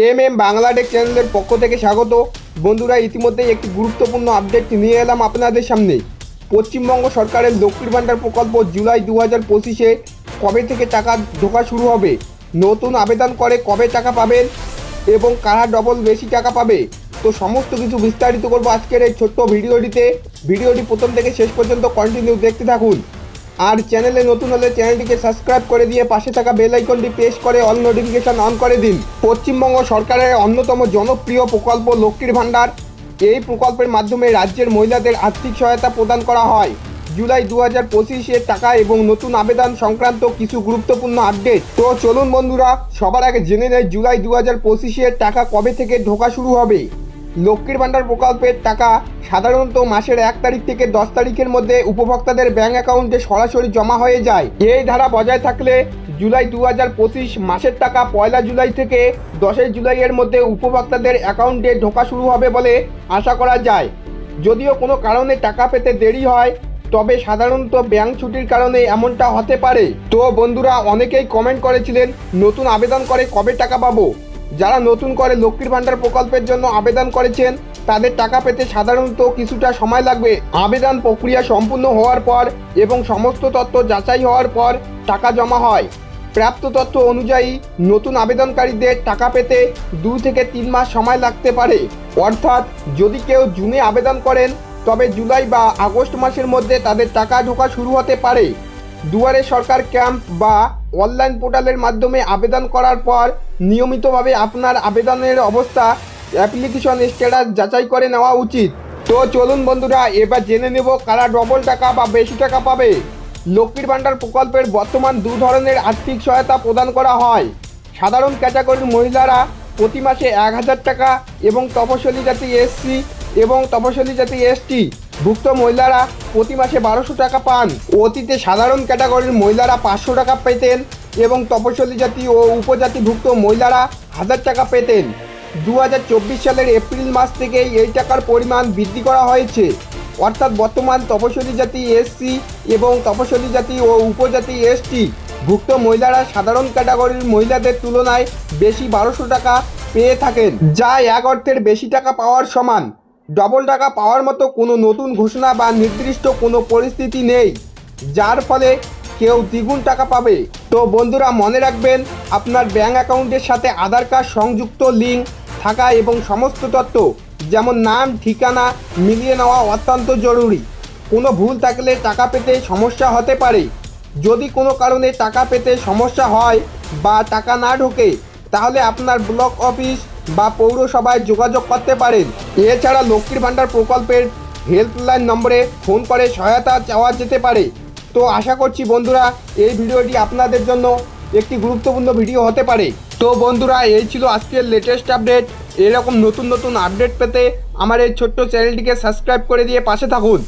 M M Bangladesh চ্যানেলের পক্ষ থেকে স্বাগত। বন্ধুরা, ইতিমধ্যেই একটি গুরুত্বপূর্ণ আপডেট নিয়ে এলাম আপনাদের সামনে। পশ্চিমবঙ্গ সরকারের লক্ষ্মীর ভাণ্ডার প্রকল্প জুলাই দু হাজার পঁচিশে কবে থেকে টাকা ঢোকা শুরু হবে? নতুন আবেদন করে কবে টাকা পাবেন? এবং কারা ডবল বেশি টাকা পাবে? তো সমস্ত কিছু বিস্তারিত করব আজকের এই ছোট্ট ভিডিওটিতে। ভিডিওটি প্রথম থেকে শেষ পর্যন্ত কন্টিনিউ দেখতে থাকুন। আর চ্যানেলে নতুন হলে চ্যানেলটিকে সাবস্ক্রাইব করে দিয়ে পাশে থাকা বেল আইকনটি প্রেস করে অল নোটিফিকেশন অন করে দিন। পশ্চিমবঙ্গ সরকারের অন্যতম জনপ্রিয় প্রকল্প লক্ষ্মীর ভাণ্ডার। এই প্রকল্পের মাধ্যমে রাজ্যের মহিলাদের আর্থিক সহায়তা প্রদান করা হয়। জুলাই দু হাজার পঁচিশের টাকা এবং নতুন আবেদন সংক্রান্ত কিছু গুরুত্বপূর্ণ আপডেট। তো চলুন বন্ধুরা, সবার আগে জেনে নেয় জুলাই দু হাজার পঁচিশের টাকা কবে থেকে ঢোকা শুরু হবে। লক্ষ্মীর ভাণ্ডার প্রকল্পের টাকা সাধারণত মাসের এক তারিখ থেকে দশ তারিখের মধ্যে উপভোক্তাদের ব্যাংক অ্যাকাউন্টে সরাসরি জমা হয়ে যায়। এই ধারা বজায় থাকলে জুলাই দু হাজার পঁচিশ মাসের টাকা পয়লা জুলাই থেকে দশই জুলাইয়ের মধ্যে উপভোক্তাদের অ্যাকাউন্টে ঢোকা শুরু হবে বলে আশা করা যায়। যদিও কোনো কারণে টাকা পেতে দেরি হয়, তবে সাধারণত ব্যাংক ছুটির কারণে এমনটা হতে পারে। তো বন্ধুরা, অনেকেই কমেন্ট করেছিলেন, নতুন আবেদন করে কবে টাকা পাবো? যারা নতুন করে লক্ষ্মীর ভাণ্ডার প্রকল্পের জন্য আবেদন করেছেন, তাদের টাকা পেতে সাধারণত কিছুটা সময় লাগবে। আবেদন প্রক্রিয়া সম্পূর্ণ হওয়ার পর এবং সমস্ত তথ্য যাচাই হওয়ার পর টাকা জমা হয়। প্রাপ্ত তথ্য অনুযায়ী নতুন আবেদনকারীদের টাকা পেতে দু থেকে তিন মাস সময় লাগতে পারে। অর্থাৎ যদি কেউ জুনে আবেদন করেন, তবে জুলাই বা আগস্ট মাসের মধ্যে তাদের টাকা ঢোকা শুরু হতে পারে। দুয়ারে সরকার ক্যাম্প বা অনলাইন পোর্টালের মাধ্যমে আবেদন করার পর নিয়মিতভাবে আপনার আবেদনের অবস্থা, অ্যাপ্লিকেশন স্ট্যাটাস যাচাই করে নেওয়া উচিত। তো চলুন বন্ধুরা, এবার জেনে নেব কারা ডবল টাকা বা বেশি টাকা পাবে। লক্ষ্মীর ভাণ্ডার প্রকল্পের বর্তমান দু ধরনের আর্থিক সহায়তা প্রদান করা হয়। সাধারণ ক্যাটাগরির মহিলারা প্রতি মাসে এক হাজার টাকা এবং তপশিলি জাতি এসসি এবং তপশিলি জাতি এসটি। ভুক্ত মহিলারা প্রতি মাসে বারোশো টাকা পান। অতীতে সাধারণ ক্যাটাগরির মহিলারা পাঁচশো টাকা পেতেন এবং তপশিলি জাতি ও উপজাতিভুক্ত মহিলারা হাজার টাকা পেতেন। দু হাজার চব্বিশ সালের এপ্রিল মাস থেকেই এই টাকার পরিমাণ বৃদ্ধি করা হয়েছে। অর্থাৎ বর্তমান তপশিলি জাতি এসসি এবং তপশিলি জাতি ও উপজাতি এসটি ভুক্ত মহিলারা সাধারণ ক্যাটাগরির মহিলাদের তুলনায় বেশি বারোশো টাকা পেয়ে থাকেন, যা এক অর্থের বেশি টাকা পাওয়ার সমান। ডবল টাকা পাওয়ার মতো কোনো নতুন ঘোষণা বা নির্দিষ্ট কোনো পরিস্থিতি নেই। যার ফলে কেউ দ্বিগুণ টাকা পাবে। তো বন্ধুরা, মনে রাখবেন, আপনার ব্যাঙ্ক অ্যাকাউন্টের সাথে আধার কার্ড সংযুক্ত লিঙ্ক থাকা এবং সমস্ত তথ্য, যেমন নাম, ঠিকানা, মিলিয়ে নেওয়া অত্যন্ত জরুরি। কোনো ভুল থাকলে টাকা পেতে সমস্যা হতে পারে। যদি কোনো কারণে টাকা পেতে সমস্যা হয় বা টাকা না ঢোকে তাহলে আপনার ব্লক অফিস বা পৌরসভায় যোগাযোগ করতে পারেন। এছাড়া লক্ষ্মীর ভাণ্ডার প্রকল্পের হেল্পলাইন নম্বরে ফোন করে সহায়তা চাওয়া যেতে পারে। তো আশা করছি বন্ধুরা, এই ভিডিওটি আপনাদের জন্য একটি গুরুত্বপূর্ণ ভিডিও হতে পারে। তো বন্ধুরা, এই ছিল আজকের লেটেস্ট আপডেট এরকম নতুন নতুন আপডেট পেতে আমার এই ছোট্ট চ্যানেলটিকে সাবস্ক্রাইব করে দিয়ে পাশে থাকুন।